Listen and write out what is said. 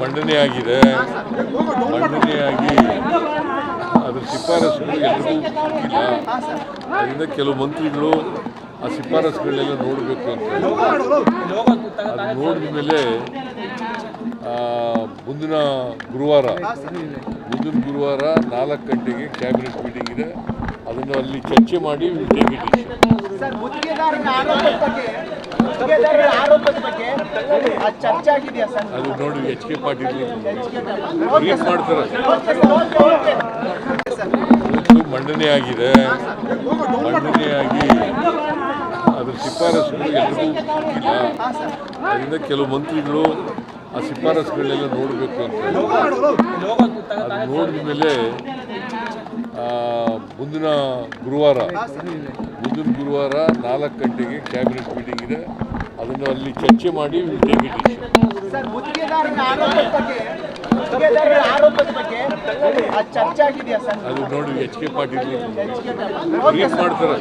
ಮಂಡನೆ ಆಗಿದೆ. ಮಂಡನೆಯಾಗಿ ಅದ್ರ ಶಿಫಾರಸುಗಳು ಎಲ್ಲರೂ ಇಲ್ಲ ಅದರಿಂದ ಕೆಲವು ಮಂತ್ರಿಗಳು ಆ ಶಿಫಾರಸುಗಳನ್ನೆಲ್ಲ ನೋಡಬೇಕು ಅಂತ ಅದು ನೋಡಿದ ಮೇಲೆ ಮುಂದಿನ ಗುರುವಾರ ಮುಂದಿನ ಗುರುವಾರ ನಾಲ್ಕು ಗಂಟೆಗೆ ಕ್ಯಾಬಿನೆಟ್ ಮೀಟಿಂಗ್ ಇದೆ. ಅದನ್ನು ಅಲ್ಲಿ ಚರ್ಚೆ ಮಾಡಿ ಇಟ್ ಅದು ನೋಡಿ ಎಚ್ ಕೆ ಪಾಟೀಲ್ ಬ್ರೀಫ್ ಮಾಡ್ತಾರೆ. ಮಂಡನೆ ಆಗಿದೆ. ಮಂಡನೆಯಾಗಿ ಅದ್ರ ಶಿಫಾರಸುಗಳು ಎಲ್ಲರೂ ಇಲ್ಲ ಅದರಿಂದ ಕೆಲವು ಮಂತ್ರಿಗಳು ಆ ಶಿಫಾರಸುಗಳನ್ನೆಲ್ಲ ನೋಡಬೇಕು ಅಂತ ಅದು ನೋಡಿದ ಮೇಲೆ ಮುಂದಿನ ಗುರುವಾರ ಮುಂದಿನ ಗುರುವಾರ ನಾಲ್ಕು ಗಂಟೆಗೆ ಕ್ಯಾಬಿನೆಟ್ ಮೀಟಿಂಗ್ ಇದೆ. ಅದನ್ನು ಅಲ್ಲಿ ಚರ್ಚೆ ಮಾಡಿ ಅದು ನೋಡಿ ಎಚ್ ಕೆ ಪಾಟೀಲ್. ಮಾಡ್ತಾರೆ.